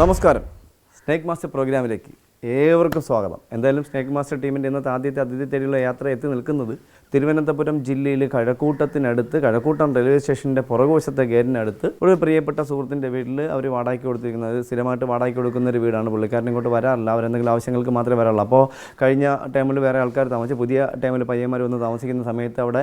നമസ്കാരം. Snake master പ്രോഗ്രാമിലേക്ക് ഏവർക്കും സ്വാഗതം. എന്തായാലും സ്നേക്ക് മാസ്റ്റർ ടീമിന്റെ ഇന്നത്തെ ആദ്യത്തെ അതിഥി തേടിയുള്ള യാത്ര എത്തി നിൽക്കുന്നത് തിരുവനന്തപുരം ജില്ലയിൽ കഴക്കൂട്ടത്തിനടുത്ത് കഴക്കൂട്ടം റെയിൽവേ സ്റ്റേഷന്റെ പുറകുവശത്തെ ഗേറ്റിനടുത്ത് ഒരു പ്രിയപ്പെട്ട സുഹൃത്തിന്റെ വീട്ടിൽ അവർ വാടകയ്ക്ക് കൊടുത്തിരിക്കുന്നത്. സ്ഥിരമായിട്ട് വാടകയ്ക്ക് കൊടുക്കുന്ന ഒരു വീടാണ്. പുള്ളിക്കാരൻ ഇങ്ങോട്ട് വരാറില്ല. അവരെന്തെങ്കിലും ആവശ്യങ്ങൾക്ക് മാത്രമേ വരാറുള്ളൂ. അപ്പോൾ കഴിഞ്ഞ ടൈമിൽ വേറെ ആൾക്കാർ താമസിച്ച്. പുതിയ ടൈമിൽ പയ്യന്മാർ വന്ന് താമസിക്കുന്ന സമയത്ത് അവിടെ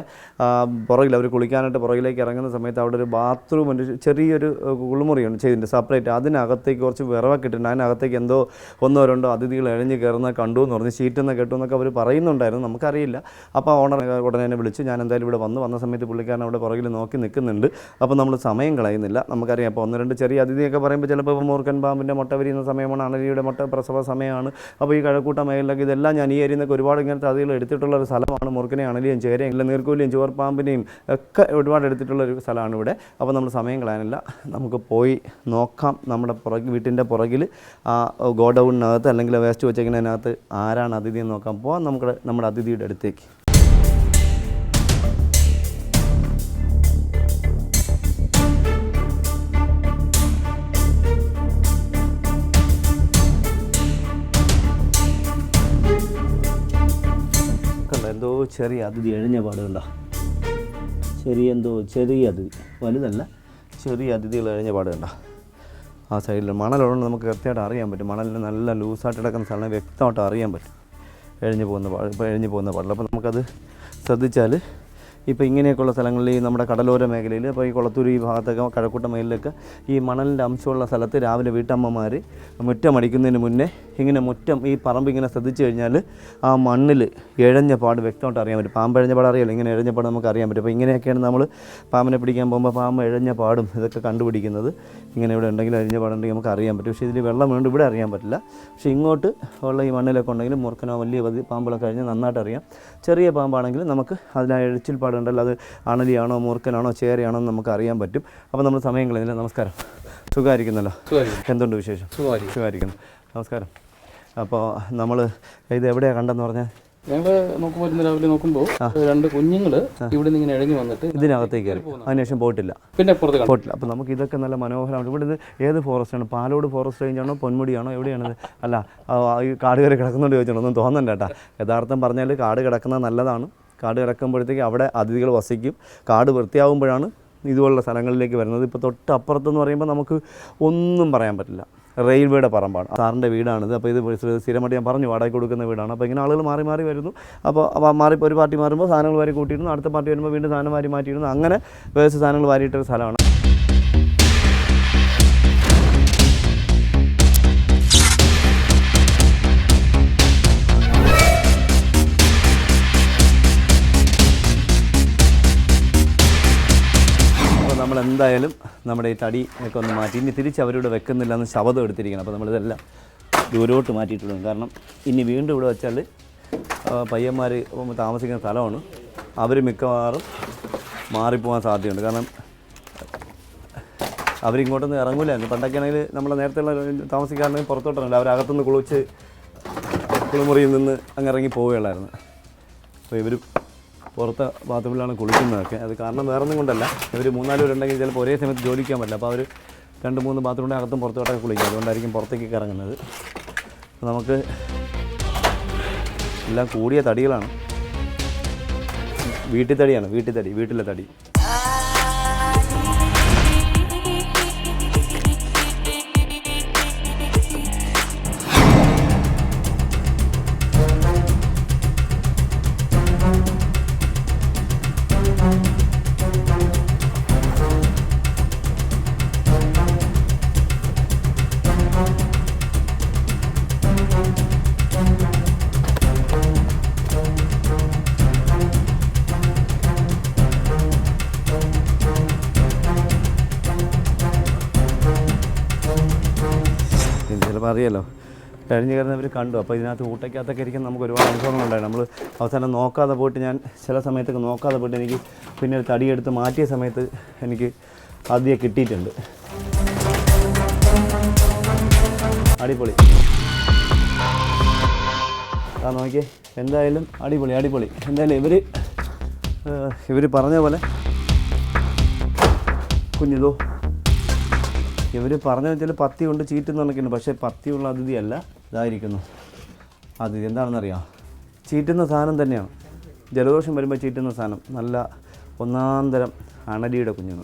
പുറകിൽ അവർ കുളിക്കാനായിട്ട് പുറകിലേക്ക് ഇറങ്ങുന്ന സമയത്ത് അവിടെ ഒരു ബാത്റൂം ഒരു ചെറിയൊരു കുളിമുറിയുണ്ട് ചെയ്തിട്ടുണ്ട്. സെപ്പറേറ്റ്. അതിനകത്തേക്ക് കുറച്ച് വിറവൊക്കെ ഇട്ടിട്ടുണ്ട്. അതിനകത്തേക്ക് എന്തോ ഒന്നോ രണ്ടോ അതിഥികൾ എഴഞ്ഞ് കയറുന്ന കണ്ടു എന്ന് പറഞ്ഞ് ഷീറ്റെന്ന് കേട്ടു എന്നൊക്കെ അവർ പറയുന്നുണ്ടായിരുന്നു. നമുക്കറിയില്ല. അപ്പോൾ ഓണർ ഉടനെ തന്നെ വിളിച്ചു ഞാൻ എന്തായാലും ഇവിടെ വന്ന് വന്ന സമയത്ത് പുള്ളിക്കാരൻ അവിടെ പുറകിൽ നോക്കി നിൽക്കുന്നുണ്ട്. അപ്പോൾ നമ്മൾ സമയം കളയുന്നില്ല. നമുക്കറിയാം അപ്പോൾ ഒന്ന് രണ്ട് ചെറിയ അതിഥിയൊക്കെ പറയുമ്പോൾ ചിലപ്പോൾ ഇപ്പോൾ മൂർക്കൻ പാമ്പിന്റെ മുട്ട വിരിയുന്ന സമയമാണ് അണലിയുടെ മുട്ട പ്രസവ സമയമാണ്. അപ്പോൾ ഈ കഴക്കൂട്ട മേഖലയിലൊക്കെ ഇതെല്ലാം ഞാൻ ഈ ഏരിയയിൽ ഒരുപാട് ഇങ്ങനത്തെ അതികൾ എടുത്തിട്ടുള്ള ഒരു സ്ഥലമാണ്. മുറുക്കനെ അണലിയും ചേരയും ഇല്ല നീർക്കൂലിയും ചുവർപ്പാമ്പിനെയും ഒക്കെ ഒരുപാട് എടുത്തിട്ടുള്ള ഒരു സ്ഥലമാണ് ഇവിടെ. അപ്പോൾ നമ്മൾ സമയം കളയാനില്ല. നമുക്ക് പോയി നോക്കാം നമ്മുടെ പുറകിൽ വീട്ടിന്റെ പുറകിൽ ആ ഗോഡൗണിനകത്ത് അല്ലെങ്കിൽ വേസ്റ്റ് വെച്ചേക്കുന്നതിനകത്ത് ആരാണ് അതിഥി എന്ന് നോക്കാം. പോവാം നമുക്ക് നമ്മുടെ അതിഥിയുടെ അടുത്തേക്ക്. ചെറിയ അതിഥി എഴിഞ്ഞ പാടുണ്ടോ ചെറിയ എന്തോ ചെറിയ അതിഥി വലുതല്ല ചെറിയ അതിഥികൾ എഴിഞ്ഞ പാടുണ്ടോ ആ സൈഡിൽ മണലുള്ളത് നമുക്ക് കൃത്യമായിട്ട് അറിയാൻ പറ്റും. മണലിന് നല്ല ലൂസായിട്ട് കിടക്കുന്ന സ്ഥലം വ്യക്തമായിട്ട് അറിയാൻ പറ്റും. എഴിഞ്ഞു പോകുന്ന പാട് ഇപ്പോൾ എഴിഞ്ഞു പോകുന്ന പാടില്ല അപ്പോൾ നമുക്കത് ശ്രദ്ധിച്ചാൽ ഇപ്പോൾ ഇങ്ങനെയൊക്കെയുള്ള സ്ഥലങ്ങളിൽ ഈ നമ്മുടെ കടലോര മേഖലയിൽ ഇപ്പോൾ ഈ കുളത്തൂർ ഈ ഭാഗത്തൊക്കെ കഴക്കൂട്ട മേലിലൊക്കെ ഈ മണലിന്റെ അംശമുള്ള സ്ഥലത്ത് രാവിലെ വീട്ടമ്മമാർ മുറ്റമടിക്കുന്നതിന് മുന്നേ ഇങ്ങനെ മുറ്റം ഈ പറമ്പ് ഇങ്ങനെ ശ്രദ്ധിച്ചു കഴിഞ്ഞാൽ ആ മണ്ണിൽ ഇഴഞ്ഞ പാട് വ്യക്തമായിട്ട് അറിയാൻ പറ്റും. പാമ്പ് ഇഴഞ്ഞ പാട് അറിയാലോ ഇങ്ങനെ ഇഴഞ്ഞ പാട് നമുക്ക് അറിയാൻ പറ്റും. അപ്പോൾ ഇങ്ങനെയൊക്കെയാണ് നമ്മൾ പാമ്പിനെ പിടിക്കാൻ പോകുമ്പോൾ പാമ്പ് ഇഴഞ്ഞ പാടും ഇതൊക്കെ കണ്ടുപിടിക്കുന്നത്. ഇങ്ങനെ ഇവിടെ ഉണ്ടെങ്കിൽ അഴിഞ്ഞ പാടുണ്ടെങ്കിൽ നമുക്ക് അറിയാൻ പറ്റും. പക്ഷേ ഇതിൽ വെള്ളം വീണ്ടും ഇവിടെ അറിയാൻ പറ്റില്ല. പക്ഷേ ഇങ്ങോട്ട് ഉള്ള ഈ മണ്ണിലൊക്കെ ഉണ്ടെങ്കിൽ മുറുക്കനോ വലിയ പാമ്പുകളൊക്കെ കഴിഞ്ഞാൽ നന്നായിട്ട് അറിയാം. ചെറിയ പാമ്പാണെങ്കിൽ നമുക്ക് അതിന് എഴിച്ചിൽ പാടുണ്ടല്ലോ. അത് അണലിയാണോ മൂർക്കനാണോ ചേരയാണോ എന്ന് നമുക്ക് അറിയാൻ പറ്റും. അപ്പോൾ നമ്മൾ സമയം കളയുന്നില്ല. നമസ്കാരം. സുഖമായിരിക്കുന്നല്ലോ? എന്തുണ്ട് വിശേഷം? സുഖമായിരിക്കുന്നു. നമസ്കാരം. അപ്പോൾ നമ്മൾ ഇത് എവിടെയാണ് കണ്ടെന്ന് പറഞ്ഞാൽ ഞങ്ങൾ നോക്കുമ്പോൾ ഇന്ന് രാവിലെ നോക്കുമ്പോൾ രണ്ട് കുഞ്ഞുങ്ങൾ ഇവിടെ നിന്ന് ഇങ്ങനെ ഇഴഞ്ഞു വന്നിട്ട് ഇതിനകത്തേക്ക് കയറി. അതിനുശേഷം പോയിട്ടില്ല. പിന്നെ പുറത്ത് പോയിട്ടില്ല. അപ്പോൾ നമുക്ക് ഇതൊക്കെ നല്ല മനോഹരമാണ് ഇവിടെ ഇത് ഏത് ഫോറസ്റ്റ് ആണ്? പാലോട് ഫോറസ്റ്റ് റേഞ്ചാണോ പൊന്മുടിയാണോ എവിടെയാണ് അല്ല ഈ കാട് കയറി കിടക്കുന്നുണ്ട് ചോദിച്ചോണ്ടൊന്നും തോന്നണ്ട കേട്ടാ. യഥാർത്ഥം പറഞ്ഞാൽ കാട് കിടക്കുന്നത് നല്ലതാണ്. കാട് കിടക്കുമ്പോഴത്തേക്ക് അവിടെ അതിഥികൾ വസിക്കും. കാട് വൃത്തിയാകുമ്പോഴാണ് ഇതുപോലുള്ള സ്ഥലങ്ങളിലേക്ക് വരുന്നത്. ഇപ്പോൾ തൊട്ടപ്പുറത്തെന്ന് പറയുമ്പോൾ നമുക്ക് ഒന്നും പറയാൻ പറ്റില്ല. റെയിൽവേയുടെ പറമ്പാണ്. സാറിന്റെ വീടാണിത്. അപ്പോൾ ഇത് സ്ഥി- സ്ഥിരമായിട്ട് ഞാൻ പറഞ്ഞു വാടക കൊടുക്കുന്ന വീടാണ്. അപ്പോൾ ഇങ്ങനെ ആളുകൾ മാറി മാറി വരുന്നു. അപ്പോൾ മാറി ഒരു പാർട്ടി മാറുമ്പോൾ സാധനങ്ങൾ വാരി കൂട്ടിയിരുന്നു. അടുത്ത പാർട്ടി വരുമ്പോൾ വീണ്ടും സാധനം വാരി മാറ്റിയിരുന്നു. അങ്ങനെ വേസ്റ്റ് സാധനങ്ങൾ വാരിയിട്ടൊരു സ്ഥലമാണ്. എന്തായാലും നമ്മുടെ ഈ തടി ഒക്കെ ഒന്ന് മാറ്റി. ഇനി തിരിച്ച് അവരിവിടെ വെക്കുന്നില്ല എന്ന് ശബ്ദം എടുത്തിരിക്കണം അപ്പോൾ നമ്മളിതെല്ലാം ദൂരോട്ട് മാറ്റിയിട്ടുണ്ട് കാരണം ഇനി വീണ്ടും ഇവിടെ വെച്ചാൽ പയ്യന്മാർ താമസിക്കുന്ന സ്ഥലമാണ്. അവർ മിക്കവാറും മാറിപ്പോകാൻ സാധ്യതയുണ്ട്. കാരണം അവരിങ്ങോട്ടൊന്നും ഇറങ്ങൂലായിരുന്നു പണ്ടൊക്കെ ആണെങ്കിൽ നമ്മൾ നേരത്തെയുള്ള താമസിക്കാറുണ്ടെങ്കിൽ പുറത്തോട്ടാണല്ലോ അവരകത്തുനിന്ന് കുളിച്ച് കുളിമുറിയിൽ നിന്ന് അങ്ങ് ഇറങ്ങി പോവുകയുള്ളായിരുന്നു. അപ്പോൾ ഇവർ പുറത്തെ ബാത്റൂമിലാണ് കുളിക്കുന്നതൊക്കെ. അത് കാരണം വേറെ ഒന്നും കൊണ്ടല്ല. ഇവർ മൂന്നാൽ പേരുണ്ടെങ്കിൽ ചിലപ്പോൾ ഒരേ സമയത്ത് ജോലിക്കാൻ പറ്റില്ല. അപ്പോൾ അവർ രണ്ട് മൂന്ന് ബാത്റൂമിന്റെ അകത്തും പുറത്തോട്ടൊക്കെ കുളിക്കും. അതുകൊണ്ടായിരിക്കും പുറത്തേക്ക് ഇറങ്ങുന്നത് നമുക്ക് എല്ലാം കൂടിയ തടികളാണ്. വീട്ടിൽ തടിയാണ് വീട്ടിൽ തടി വീട്ടിലെ തടി. അറിയാലോ. കഴിഞ്ഞ് കയറുന്നവർ കണ്ടു. അപ്പോൾ ഇതിനകത്ത് ഊട്ടയ്ക്കകത്തൊക്കെ ഇരിക്കുന്ന നമുക്ക് ഒരുപാട് അനുഭവങ്ങളുണ്ടായി. നമ്മൾ അവസാനം നോക്കാതെ പോയിട്ട് ഞാൻ ചില സമയത്തൊക്കെ നോക്കാതെ പോയിട്ട് എനിക്ക് പിന്നെ ഒരു തടിയെടുത്ത് മാറ്റിയ സമയത്ത് എനിക്ക് ആദ്യം കിട്ടിയിട്ടുണ്ട്. അടിപൊളി. ആ നോക്കിയേ. എന്തായാലും അടിപൊളി അടിപൊളി. എന്തായാലും ഇവർ ഇവർ പറഞ്ഞ പോലെ കുഞ്ഞിതോ ഇവർ പറഞ്ഞു വെച്ചാൽ പത്തി കൊണ്ട് ചീറ്റുന്ന കണക്കുണ്ട് പക്ഷേ പത്തിയുള്ള അതിഥിയല്ല ഇതായിരിക്കുന്നു. അതിഥി എന്താണെന്നറിയാം? ചീറ്റുന്ന സാധനം തന്നെയാണ്. ജലദോഷം വരുമ്പോൾ ചീറ്റുന്ന സാധനം. നല്ല ഒന്നാം തരം അണലിയുടെ കുഞ്ഞുങ്ങൾ.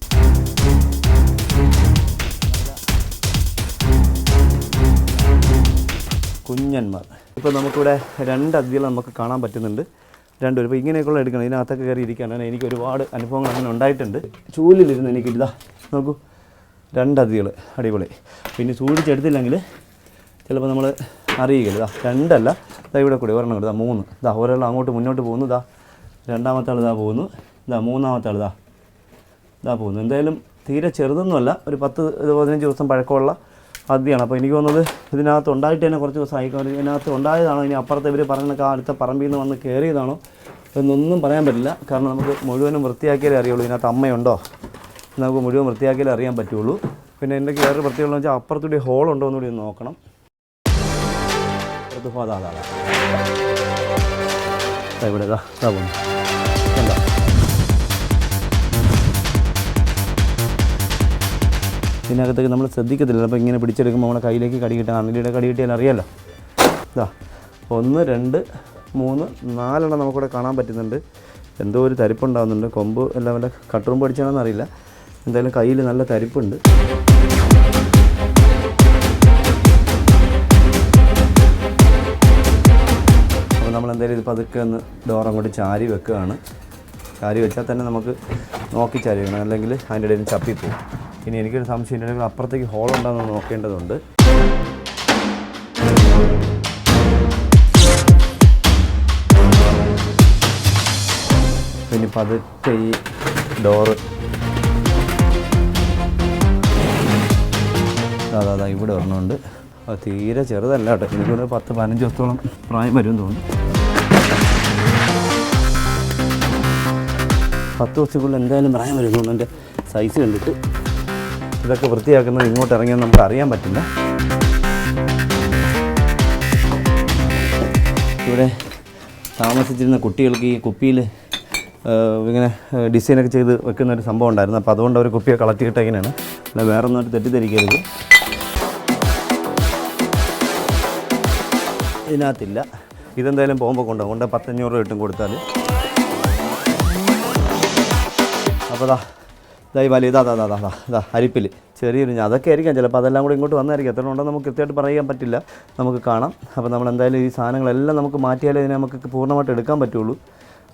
കുഞ്ഞന്മാർ. ഇപ്പോൾ നമുക്കിവിടെ രണ്ട് അതിഥികൾ നമുക്ക് കാണാൻ പറ്റുന്നുണ്ട്. രണ്ടുപേരും. ഇപ്പോൾ ഇങ്ങനെയൊക്കെയുള്ള എടുക്കണം. ഇതിനകത്തൊക്കെ കയറി ഇരിക്കാനാണ് എനിക്ക് ഒരുപാട് അനുഭവങ്ങൾ അങ്ങനെ ഉണ്ടായിട്ടുണ്ട്. ചൂലിലിരുന്ന് എനിക്കിതാ നോക്കൂ. രണ്ട് അതിഥികൾ അടിപൊളി. പിന്നെ സൂക്ഷിച്ചെടുത്തില്ലെങ്കിൽ ചിലപ്പോൾ നമ്മൾ അറിയുകയില്ല ഇതാ രണ്ടല്ല. ഇതാ ഇവിടെ കൂടി ഒരെണ്ണം ഇതാ മൂന്ന്. ഇതാ ഒരാൾ അങ്ങോട്ട് മുന്നോട്ട് പോകുന്നു. ഇതാ രണ്ടാമത്തെ ആൾ ഇതാ പോകുന്നു. ഇതാ മൂന്നാമത്തെ ആൾ ഇതാ ഇതാ പോകുന്നു. എന്തായാലും തീരെ ചെറുതൊന്നുമല്ല. ഒരു പത്ത് പതിനഞ്ച് ദിവസം പഴക്കമുള്ള അതിഥിയാണ് അപ്പോൾ എനിക്ക് തോന്നുന്നത് ഇതിനകത്ത് ഉണ്ടായിട്ട് തന്നെ കുറച്ച് ദിവസം ആയിക്കോ. ഇതിനകത്ത് ഉണ്ടായതാണോ? ഇനി അപ്പുറത്തെ ഇവർ പറഞ്ഞ അടുത്ത പറമ്പിൽ നിന്ന് വന്ന് കയറിയതാണോ എന്നൊന്നും പറയാൻ പറ്റില്ല. കാരണം നമുക്ക് മുഴുവനും വൃത്തിയാക്കിയാലേ അറിയുള്ളൂ. ഇതിനകത്ത് അമ്മയുണ്ടോ? നമുക്ക് മുഴുവൻ വൃത്തിയാക്കിയാലേ അറിയാൻ പറ്റുള്ളൂ. പിന്നെ എന്റെ കയറി പ്രത്യേകത വെച്ചാൽ അപ്പുറത്തൂടി ഹോൾ ഉണ്ടോ എന്നുകൂടി ഒന്ന് നോക്കണം. അപ്പുറത്ത് ഇതിനകത്തേക്ക് നമ്മൾ ശ്രദ്ധിക്കത്തില്ല. അപ്പോൾ ഇങ്ങനെ പിടിച്ചെടുക്കുമ്പോൾ നമ്മളെ കയ്യിലേക്ക് കടി കിട്ടാൻ അണലിയുടെ കടി കിട്ടിയാൽ അറിയാലോ. ഇതാ ഒന്ന് രണ്ട് മൂന്ന് നാലെണ്ണം നമുക്കിവിടെ കാണാൻ പറ്റുന്നുണ്ട്. എന്തോ ഒരു തരിപ്പുണ്ടാകുന്നുണ്ട് കൊമ്പ് എല്ലാം വല്ല കട്ടുറുമ്പ് അടിച്ചാണെന്ന് അറിയില്ല എന്തായാലും കയ്യിൽ നല്ല തരിപ്പുണ്ട്. അപ്പോൾ നമ്മൾ എന്തായാലും ഇത് പതുക്കെ ഒന്ന് ഡോർ അങ്ങോട്ട് ചാരി വെക്കുകയാണ്. ചാരി വെച്ചാൽ തന്നെ നമുക്ക് നോക്കി ചാരി വെക്കണം. അല്ലെങ്കിൽ അതിന്റെ ഇടയിൽ ചപ്പിപ്പോവും. ഇനി എനിക്കൊരു സംശയം ഉണ്ടെങ്കിൽ അപ്പുറത്തേക്ക് ഹോൾ ഉണ്ടോയെന്ന് നോക്കേണ്ടതുണ്ട്. പിന്നെ പതുക്കെ ഈ ഡോറ് അതാ അതാ ഇവിടെ ഒരെണ്ണമുണ്ട്. അത് തീരെ ചെറുതല്ല കേട്ടോ. എനിക്കൊരു പത്ത് പതിനഞ്ച് ദിവസത്തോളം പ്രായം വരും തോന്നുന്നു. പത്ത് ദിവസത്തിനുള്ളിൽ എന്തായാലും പ്രായം വരും തോന്നുന്നു. എന്റെ സൈസ് കണ്ടിട്ട് ഇതൊക്കെ വൃത്തിയാക്കുന്നത് ഇങ്ങോട്ട് ഇറങ്ങിയാൽ നമുക്ക് അറിയാൻ പറ്റില്ല. ഇവിടെ താമസിച്ചിരുന്ന കുട്ടികൾക്ക് ഈ കുപ്പിയിൽ ഇങ്ങനെ ഡിസൈനൊക്കെ ചെയ്ത് വെക്കുന്ന ഒരു സംഭവം ഉണ്ടായിരുന്നു. അപ്പോൾ അതുകൊണ്ട് അവർ കുപ്പിയെ കളക്ട് ഇങ്ങനെയാണ്. അല്ല വേറെ ഒന്നും തെറ്റിദ്ധരിക്കരുത്. ഇതിനകത്തില്ല. ഇതെന്തായാലും പോകുമ്പോൾ കൊണ്ടുപോകും. കൊണ്ട് പത്തഞ്ഞൂറ് രൂപ കിട്ടും കൊടുത്താൽ അപ്പോൾ ദാ വലിയ ഇതാ ദാ ദാ ദാ ഇതാ അരിപ്പിൽ ചെറിയൊരു ഞാൻ അതൊക്കെ ആയിരിക്കാം. ചിലപ്പോൾ അതെല്ലാം കൂടി ഇങ്ങോട്ട് വന്നായിരിക്കും. എത്ര ഉണ്ടെന്ന് നമുക്ക് കൃത്യമായിട്ട് പറയാൻ പറ്റില്ല. നമുക്ക് കാണാം. അപ്പോൾ നമ്മൾ എന്തായാലും ഈ സാധനങ്ങളെല്ലാം നമുക്ക് മാറ്റിയാലേ ഇതിനെ നമുക്ക് പൂർണമായിട്ട് എടുക്കാൻ പറ്റുള്ളൂ.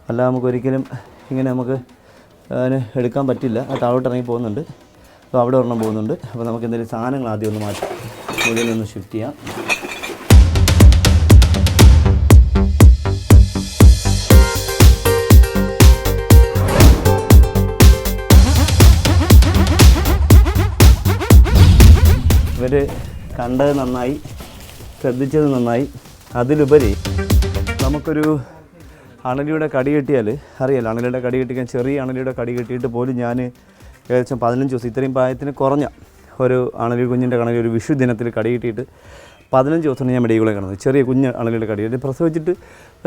അല്ല നമുക്ക് ഒരിക്കലും ഇങ്ങനെ നമുക്ക് അതിന് എടുക്കാൻ പറ്റില്ല. താഴോട്ട് ഇറങ്ങി പോകുന്നുണ്ട്. അപ്പോൾ അവിടെ ഒരെണ്ണം പോകുന്നുണ്ട്. അപ്പോൾ നമുക്ക് എന്തെങ്കിലും സാധനങ്ങൾ ആദ്യം ഒന്ന് മാറ്റി. മുകളിൽ ഒന്ന് ഷിഫ്റ്റ് ചെയ്യാം. ഇവർ കണ്ടത് നന്നായി ശ്രദ്ധിച്ചത് നന്നായി. അതിലുപരി നമുക്കൊരു അണലിയുടെ കടി കിട്ടിയാൽ അറിയാലോ അണലിയുടെ കടി കിട്ടിക്കാൻ ചെറിയ അണലിയുടെ കടി കിട്ടിയിട്ട് പോലും ഞാൻ ഏകദേശം പതിനഞ്ച് ദിവസം ഇത്രയും പ്രായത്തിന് കുറഞ്ഞ ഒരു അണലി കുഞ്ഞിന്റെ കണലി ഒരു വിഷു ദിനത്തിൽ കടി കിട്ടിയിട്ട് പതിനഞ്ച് ദിവസമാണ് ഞാൻ മെഡിക്കൽ കിടന്നത് ചെറിയ കുഞ്ഞ് അണലിയുടെ കടി. പ്രസവിച്ചിട്ട്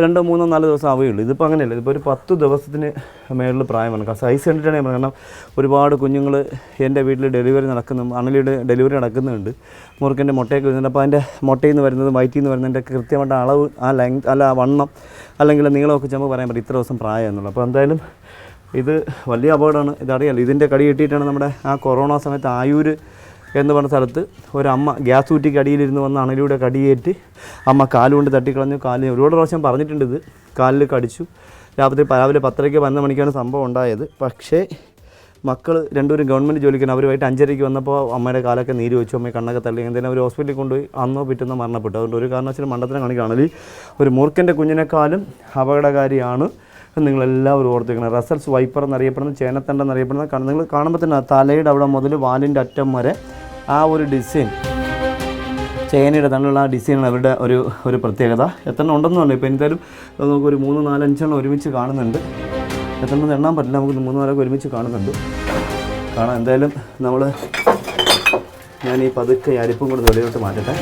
രണ്ടോ മൂന്നോ നാലോ ദിവസം ആവുകയുള്ളൂ ഇതിപ്പോൾ അങ്ങനെയല്ല. ഇതിപ്പോൾ ഒരു പത്ത് ദിവസത്തിന് മേളിൽ പ്രായമാണ് കാരണം സൈസ് കണ്ടിട്ടാണ് ഞാൻ. കാരണം ഒരുപാട് കുഞ്ഞുങ്ങൾ എന്റെ വീട്ടിൽ ഡെലിവറി നടക്കുന്നു അണലിയുടെ ഡെലിവറി നടക്കുന്നുണ്ട്. മുറുക്കന്റെ മുട്ടയൊക്കെ വരുന്നുണ്ട്. അപ്പോൾ അതിന്റെ മുട്ടയിൽ നിന്ന് വരുന്നതും വയറ്റിൽ നിന്ന് വരുന്നതിന്റെ കൃത്യമായിട്ട് അളവ് ആ ലെങ്ത് അല്ല വണ്ണം അല്ലെങ്കിൽ നീളമൊക്കെ ചുമ പറയാൻ പറ്റും ഇത്ര ദിവസം പ്രായം എന്നുള്ളത്. അപ്പോൾ എന്തായാലും ഇത് വലിയ അപകടമാണ്. ഇതറിയാലോ. ഇതിന്റെ കടി കിട്ടിയിട്ടാണ് നമ്മുടെ ആ കൊറോണ സമയത്ത് ആയൂർ എന്ന് പറഞ്ഞ സ്ഥലത്ത് ഒരമ്മ ഗ്യാസ് ഊറ്റിക്ക് അടിയിലിരുന്ന് വന്ന അണലിയുടെ കടിയേറ്റ് അമ്മ കാലുകൊണ്ട് തട്ടിക്കളഞ്ഞു. കാലിന് ഒരുപാട് പ്രാവശ്യം പറഞ്ഞിട്ടുണ്ട് ഇത്. കാലിൽ കടിച്ചു രാത്രി രാവിലെ പത്തരയ്ക്ക് പതിനൊന്ന് മണിക്കാണ് സംഭവം ഉണ്ടായത്. പക്ഷേ മക്കൾ രണ്ടുപേരും ഗവൺമെന്റ് ജോലിക്കാണ്. അവരുമായിട്ട് അഞ്ചരയ്ക്ക് വന്നപ്പോൾ അമ്മയുടെ കാലൊക്കെ നീര് വെച്ചു. അമ്മയെ കണ്ണൊക്കെ തള്ളി. എന്തെങ്കിലും അവർ ഹോസ്പിറ്റലിൽ കൊണ്ടുപോയി അന്നോ പിറ്റന്നോ മരണപ്പെട്ടു. അതുകൊണ്ട് ഒരു കാരണവശാലും മണ്ടത്തിനെ കാണിക്കുകയാണെങ്കിൽ ഒരു മൂർഖന്റെ കുഞ്ഞിനേക്കാളും അപകടകാരിയാണ് നിങ്ങളെല്ലാവരും ഓർത്തിക്കണം റസൽസ് വൈപ്പർ എന്നറിയപ്പെടുന്ന ചേനത്തണ്ട കാണ- നിങ്ങൾ കാണുമ്പോൾ തന്നെ തലയുടെ അവിടെ മുതൽ വാലിന്റെ അറ്റം വരെ ആ ഒരു ഡിസൈൻ ചേനയുടെ തണ്ടുള്ള ആ ഡിസൈനാണ് അവരുടെ ഒരു ഒരു പ്രത്യേകത. എത്ര ഉണ്ടെന്ന് പറഞ്ഞു ഇപ്പോൾ എന്തായാലും നമുക്കൊരു മൂന്ന് നാലഞ്ചെണ്ണം ഒരുമിച്ച് കാണുന്നുണ്ട്. എത്ര എണ്ണം എണ്ണാൻ പറ്റില്ല നമുക്ക് മൂന്ന് നാലൊക്കെ ഒരുമിച്ച് കാണുന്നുണ്ട്. കാണാം എന്തായാലും നമ്മൾ ഞാൻ ഈ പതുക്കെ അരിപ്പും കൂടെ വെളിയിലോട്ട് മാറ്റട്ടെ.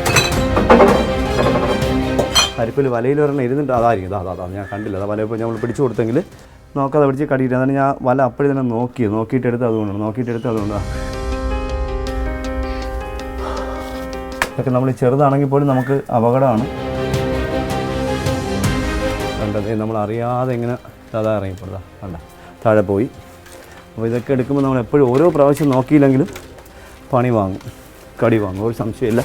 അരിപ്പിൽ വലയിൽ ഒരെണ്ണം ഇരുന്നിട്ട് അതായിരിക്കും. അതാ അതാ ഞാൻ കണ്ടില്ല. അതാ വല ഇപ്പോൾ നമ്മൾ പിടിച്ചു കൊടുത്തെങ്കിൽ നോക്കാതെ പിടിച്ച് കടിയിട്ട് അതാണ് ഞാൻ വല അപ്പോഴും തന്നെ നോക്കി നോക്കിയിട്ട് എടുത്ത് അതുകൊണ്ടാണ് നോക്കിയിട്ട് എടുത്ത് അതുകൊണ്ടാണ്. ഇതൊക്കെ നമ്മൾ ചെറുതാണെങ്കിൽ പോലും നമുക്ക് അപകടമാണ്. കണ്ടത് നമ്മൾ അറിയാതെ ഇങ്ങനെ അതാ ഇറങ്ങിപ്പോഴതാ കണ്ട? താഴെ പോയി. അപ്പോൾ ഇതൊക്കെ എടുക്കുമ്പോൾ നമ്മൾ എപ്പോഴും ഓരോ പ്രാവശ്യം നോക്കിയില്ലെങ്കിലും പണി വാങ്ങും കടി വാങ്ങും. ഒരു സംശയമില്ല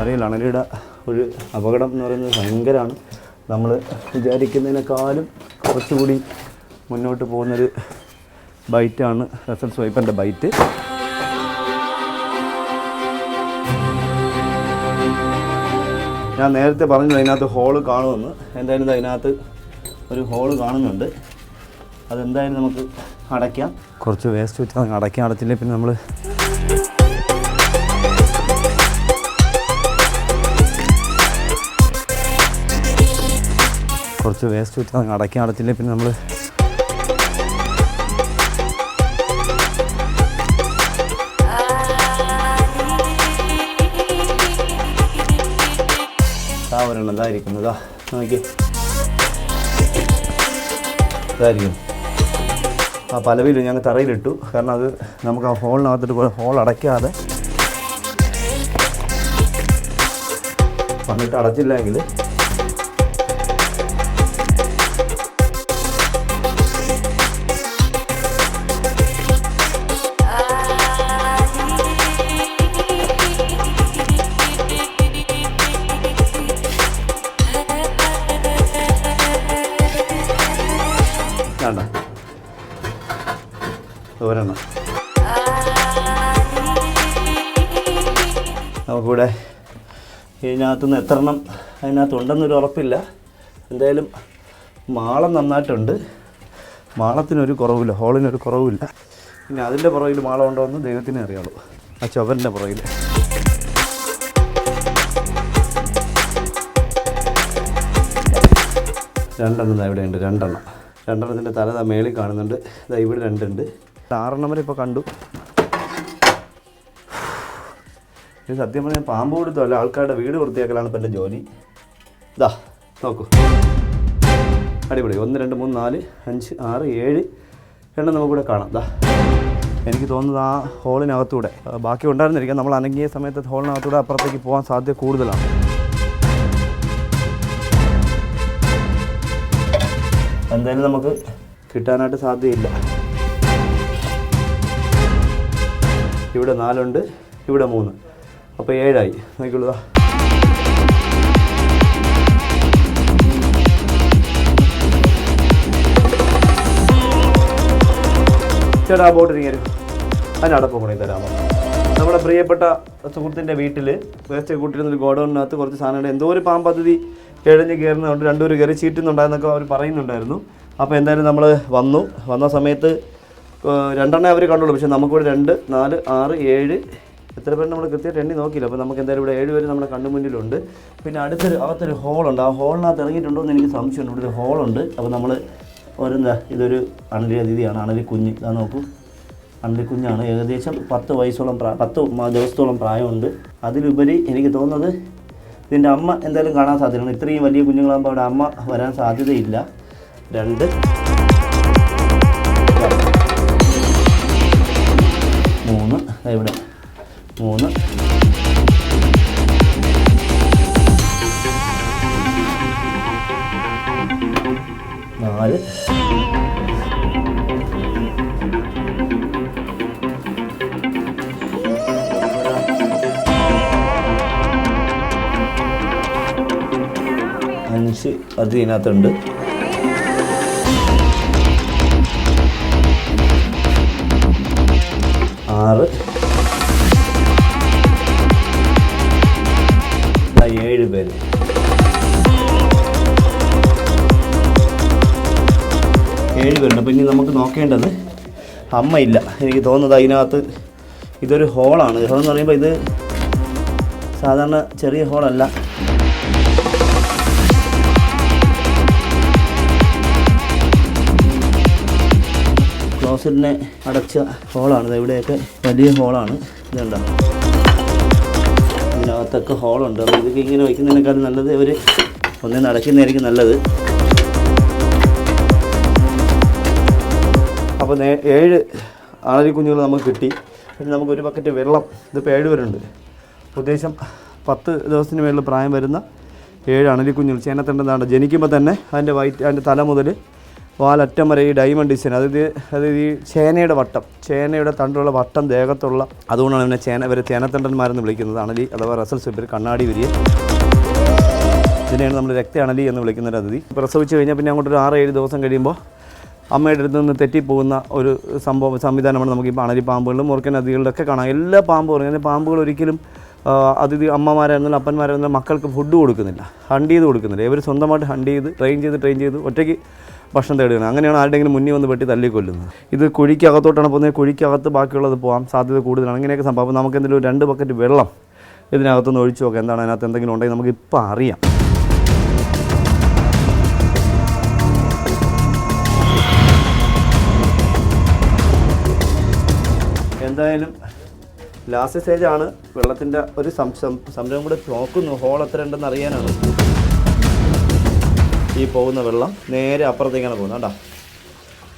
അറിയില്ല അണലിയുടെ ഒരു അപകടം എന്ന് പറയുന്നത് ഭയങ്കരമാണ്. നമ്മൾ വിചാരിക്കുന്നതിനേക്കാളും കുറച്ചുകൂടി മുന്നോട്ട് പോകുന്നൊരു ബൈറ്റാണ് റസൽ സ്വൈപ്പന്റെ ബൈറ്റ്. ഞാൻ നേരത്തെ പറഞ്ഞു അതിനകത്ത് ഹോൾ കാണുമെന്ന്. എന്തായാലും അതിനകത്ത് ഒരു ഹോൾ കാണുന്നുണ്ട്. അതെന്തായാലും നമുക്ക് അടയ്ക്കാം. കുറച്ച് വേസ്റ്റ് വെച്ച് അടയ്ക്കാൻ അടച്ചില്ലെങ്കിൽ പിന്നെ നമ്മൾ കുറച്ച് വേസ്റ്റ് വെച്ച് അടക്കി അടച്ചില്ലേ പിന്നെ നമ്മൾ ഒരെണ്ണം ഇതായിരിക്കുന്നതാ നോക്കി ഇതായിരിക്കും. ആ പലവിലും ഞങ്ങൾ തറയിലിട്ടു. കാരണം അത് നമുക്ക് ആ ഹോളിനകത്തിട്ട് പോയി ഹോൾ അടയ്ക്കാതെ വന്നിട്ട് അടച്ചില്ലെങ്കിൽ ഒരെണ്ണം. നമുക്കിവിടെ ഇതിനകത്തുനിന്ന് എത്ര എണ്ണം അതിനകത്തുണ്ടെന്നൊരു ഉറപ്പില്ല. എന്തായാലും മാളം നന്നായിട്ടുണ്ട്. മാളത്തിനൊരു കുറവില്ല ഹോളിനൊരു കുറവില്ല. പിന്നെ അതിന്റെ പുറകിൽ മാളം ഉണ്ടോ എന്ന് ദൈവത്തിനെ അറിയാളൂ ആ ചുവരിന്റെ പുറകിൽ. രണ്ടെണ്ണം ഇവിടെ ഉണ്ട് രണ്ടെണ്ണം. രണ്ടെണ്ണത്തിന്റെ തല മേളിൽ കാണുന്നുണ്ട്. ഇതാ ഇവിടെ രണ്ടുണ്ട്. ആറെണ്ണം വരെ ഇപ്പോൾ കണ്ടു. ഇത് സത്യം പറഞ്ഞാൽ പാമ്പ് കൊടുത്തല്ല ആൾക്കാരുടെ വീട് വൃത്തിയാക്കലാണ് ഇപ്പം എന്റെ ജോലി. ഇതാ നോക്കൂ. അടിപൊളി. ഒന്ന് രണ്ട് മൂന്ന് നാല് അഞ്ച് ആറ് ഏഴ് എണ്ണം നമുക്കിവിടെ കാണാം. ദാ എനിക്ക് തോന്നുന്നത് ആ ഹോളിനകത്തൂടെ. ബാക്കി ഉണ്ടായിരുന്നിരിക്കാം. നമ്മൾ അനങ്ങിയ സമയത്ത് ഹോളിനകത്തൂടെ അപ്പുറത്തേക്ക് പോകാൻ സാധ്യത കൂടുതലാണ്. എന്തായാലും നമുക്ക് കിട്ടാനായിട്ട് സാധ്യതയില്ല. ഇവിടെ നാലുണ്ട് ഇവിടെ മൂന്ന്. അപ്പോൾ ഏഴായി. നോക്കിക്കൊള്ളുക ചേട്ടാ ബോട്ട് ഇറങ്ങി അടപ്പം കൂടെ തരാമോ? നമ്മുടെ പ്രിയപ്പെട്ട സുഹൃത്തിന്റെ വീട്ടിൽ വേസ്റ്റ് കൂട്ടിരുന്ന ഒരു ഗോഡൗണിനകത്ത് കുറച്ച് സാധനങ്ങൾ എന്തോ ഒരു പാമ്പ് പദ്ധതി എഴഞ്ഞ് കയറുന്നുണ്ട് രണ്ടുപേർ കയറി ചീറ്റുന്നുണ്ടായെന്നൊക്കെ അവർ പറയുന്നുണ്ടായിരുന്നു. അപ്പോൾ എന്തായാലും നമ്മൾ വന്നു. വന്ന സമയത്ത് രണ്ടെണ്ണേ അവർ കണ്ടുള്ളൂ. പക്ഷേ നമുക്കിവിടെ രണ്ട് നാല് ആറ് ഏഴ്. എത്ര പേര് നമ്മൾ കൃത്യമായിട്ട് എണ്ണി നോക്കിയില്ല. അപ്പോൾ നമുക്ക് എന്തായാലും ഇവിടെ ഏഴ് പേര് നമ്മുടെ കണ്ണു മുന്നിലുണ്ട്. പിന്നെ അടുത്തൊരു അകത്തൊരു ഹോളുണ്ട്. ആ ഹോളിനകത്ത് ഇറങ്ങിയിട്ടുണ്ടോ എന്ന് എനിക്ക് സംശയമുണ്ട് ഇവിടെ ഒരു ഹോളുണ്ട്. അപ്പോൾ നമ്മൾ ഓരെന്താ ഇതൊരു അണലി അതിഥിയാണ്. അണലി കുഞ്ഞ്. ഇതാ നോക്കൂ. അണലി കുഞ്ഞാണ്. ഏകദേശം പത്ത് വയസ്സോളം പ്രായ പത്ത് ദിവസത്തോളം പ്രായമുണ്ട്. അതിലുപരി എനിക്ക് തോന്നുന്നത് ഇതിന്റെ അമ്മ എന്തായാലും കാണാൻ സാധ്യതയുണ്ട്. ഇത്രയും വലിയ കുഞ്ഞുങ്ങളാകുമ്പോൾ അവിടെ അമ്മ വരാൻ സാധ്യതയില്ല. രണ്ട്. ഇവിടെ. മൂന്ന്. നാല്. അഞ്ച്. അത് ഇതിനകത്തുണ്ട്. ഏഴ് പേരുണ്ട് അപ്പോൾ ഇനി നമുക്ക് നോക്കേണ്ടത് അമ്മയില്ല. എനിക്ക് തോന്നുന്നത് അതിനകത്ത് ഇതൊരു ഹോളാണ് ഹോൾ എന്ന് പറയുമ്പോൾ ഇത് സാധാരണ ചെറിയ ഹോളല്ല ക്ലോസറ്റിനെ അടച്ച ഹോളാണ് ഇവിടെയൊക്കെ വലിയ ഹോളാണ് ഇതുണ്ടാവും ഇതിനകത്തൊക്കെ ഹോളുണ്ട് അപ്പോൾ ഇതൊക്കെ ഇങ്ങനെ വയ്ക്കുന്നതിനേക്കാളും നല്ലത് ഇവർ ഒന്നേ നടക്കുന്നതായിരിക്കും നല്ലത്. അപ്പോൾ ഏഴ് ആണരി കുഞ്ഞുങ്ങൾ നമുക്ക് കിട്ടി. പിന്നെ നമുക്ക് ഒരു ബക്കറ്റ് വെള്ളം ഇതിപ്പോൾ ഏഴ് പേരുണ്ട്. ഉദ്ദേശം പത്ത് ദിവസത്തിന് മേളിൽ പ്രായം വരുന്ന ഏഴ് അണലി കുഞ്ഞുങ്ങൾ ചേനത്തണ്ടെന്നാണ്. ജനിക്കുമ്പോൾ തന്നെ അതിന്റെ വൈറ്റ് അതിന്റെ തല മുതൽ വാലറ്റം വരെ ഈ ഡയമണ്ട് ഡിസൈൻ അതായത് അതായത് ഈ ചേനയുടെ വട്ടം ചേനയുടെ തണ്ടുള്ള വട്ടം ദേഹത്തുള്ള അതുകൊണ്ടാണ് ഇവനെ ചേന ഇവരെ ചേനത്തണ്ടന്മാരെന്ന് വിളിക്കുന്നത്. അണലി അഥവാ റസൽ സിബിർ കണ്ണാടി വിരിയൻ. ഇതിനെയാണ് നമ്മൾ രക്ത അണലി എന്ന് വിളിക്കുന്ന ഒരു അതിഥി പ്രസവിച്ച് കഴിഞ്ഞാൽ പിന്നെ അങ്ങോട്ട് ഒരു ആറ് ഏഴ് ദിവസം കഴിയുമ്പോൾ അമ്മയുടെ അടുത്ത് നിന്ന് തെറ്റിപ്പോകുന്ന ഒരു സംഭവം സംവിധാനമാണ് നമുക്ക് ഈ പാമ്പുകളിലും മുറുക്കൻ നദികളിലൊക്കെ കാണാം. എല്ലാ പാമ്പുകളും പറഞ്ഞാൽ പാമ്പുകൾ ഒരിക്കലും അതിഥി അമ്മമാരായിരുന്നാലും അപ്പന്മാരായിരുന്നാലും മക്കൾക്ക് ഫുഡ് കൊടുക്കുന്നില്ല. ഹണ്ട് ചെയ്ത് കൊടുക്കുന്നില്ല. ഇവർ സ്വന്തമായിട്ട് ഹണ്ട് ചെയ്ത് ട്രെയിൻ ചെയ്ത് ട്രെയിൻ ചെയ്ത് ഒറ്റയ്ക്ക് ഭക്ഷണം തേടുകയാണ്. അങ്ങനെയാണ് ആരുടെയെങ്കിലും മുന്നിൽ വന്ന് വെട്ടി തല്ലിക്കൊല്ലുന്നത് ഇത് കുഴിക്കകത്തോട്ടാണ് പോകുന്നത്. കുഴിക്കകത്ത് ബാക്കിയുള്ളത് പോകാം സാധ്യത കൂടുതലാണ്. അങ്ങനെയൊക്കെ സംഭവം. നമുക്ക് എന്തെങ്കിലും രണ്ട് ബക്കറ്റ് വെള്ളം ഇതിനകത്തുനിന്ന് ഒഴിച്ചു നോക്കാം. എന്താണ് അതിനകത്ത് എന്തെങ്കിലും ഉണ്ടെങ്കിൽ നമുക്ക് ഇപ്പം അറിയാം. എന്തായാലും ലാസ്റ്റ് സ്റ്റേജാണ് വെള്ളത്തിന്റെ ഒരു സംരംഭം കൂടെ നോക്കുന്നു. ഹോൾ എത്ര ഉണ്ടെന്ന് അറിയാനാണ്. ഈ പോകുന്ന വെള്ളം നേരെ അപ്പുറത്തേക്കാണ് പോകുന്നത്. കേട്ടോ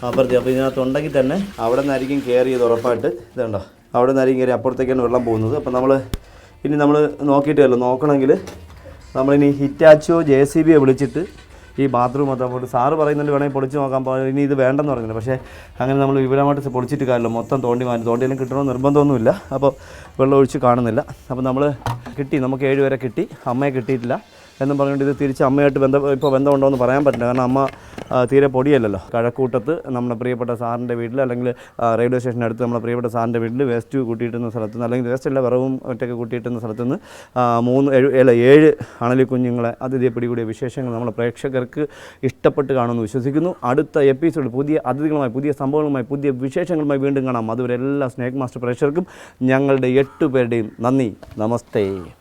അപ്പുറത്തേക്ക് അപ്പോൾ ഇതിനകത്ത് ഉണ്ടെങ്കിൽ തന്നെ അവിടെ നിന്നായിരിക്കും കെയർ ചെയ്ത് ഉറപ്പായിട്ട് ഇതുണ്ടോ അവിടെ നിന്നായിരിക്കും കയറി അപ്പുറത്തേക്കാണ് വെള്ളം പോകുന്നത്. അപ്പോൾ നമ്മൾ ഇനി നമ്മൾ നോക്കിയിട്ടല്ലോ നോക്കണമെങ്കിൽ നമ്മളിനി ഹിറ്റാച്ചോ ജെ സി ബിയെ വിളിച്ചിട്ട് ഈ ബാത്റൂം പോയിട്ട് സാറ് പറയുന്നുണ്ട് വേണമെങ്കിൽ പൊളിച്ച് നോക്കാൻ പോകാൻ ഇനി ഇത് വേണ്ടെന്ന് പറഞ്ഞില്ല. പക്ഷേ അങ്ങനെ നമ്മൾ വിവരമായിട്ട് പൊളിച്ചിട്ട് കാര്യമില്ല. മൊത്തം തോണ്ടി മാറ്റി. തോണ്ടിയിലും കിട്ടണമെന്ന് നിർബന്ധമൊന്നുമില്ല. അപ്പോൾ വെള്ളം ഒഴിച്ച് കാണുന്നില്ല. അപ്പോൾ നമ്മൾ കിട്ടി. നമുക്ക് ഏഴ് വരെ കിട്ടി. അമ്മയെ കിട്ടിയിട്ടില്ല. എന്നും പറഞ്ഞുകൊണ്ട് ഇത് തിരിച്ച് അമ്മയായിട്ട് ബന്ധം ഇപ്പോൾ ബന്ധമുണ്ടോ എന്ന് പറയാൻ പറ്റില്ല. കാരണം അമ്മ തീരെ പൊടിയല്ലല്ലോ. കഴക്കൂട്ടത്ത് നമ്മുടെ പ്രിയപ്പെട്ട സാറിന്റെ വീട്ടിൽ അല്ലെങ്കിൽ റെയിൽവേ സ്റ്റേഷന്റെ അടുത്ത് നമ്മുടെ പ്രിയപ്പെട്ട സാറിന്റെ വീട്ടിൽ വേസ്റ്റ് കൂട്ടിയിട്ടുന്ന സ്ഥലത്ത് നിന്ന് അല്ലെങ്കിൽ വേസ്റ്റ് എല്ലാ വിറവും ഒറ്റയ്ക്ക് കൂട്ടിയിട്ടുന്ന സ്ഥലത്ത് നിന്ന് മൂന്ന് അല്ല ഏഴ് അണലി കുഞ്ഞുങ്ങളെ അതിഥിയെ പിടികൂടിയ വിശേഷങ്ങൾ നമ്മുടെ പ്രേക്ഷകർക്ക് ഇഷ്ടപ്പെട്ട് കാണുമെന്ന് വിശ്വസിക്കുന്നു. അടുത്ത എപ്പിസോഡ് പുതിയ അതിഥികളുമായി പുതിയ സംഭവങ്ങളുമായി പുതിയ വിശേഷങ്ങളുമായി വീണ്ടും കാണാം. അതുവരെ എല്ലാ സ്നേക് മാസ്റ്റർ പ്രേക്ഷകർക്കും ഞങ്ങളുടെ എട്ട് പേരുടെയും നന്ദി. നമസ്തേ.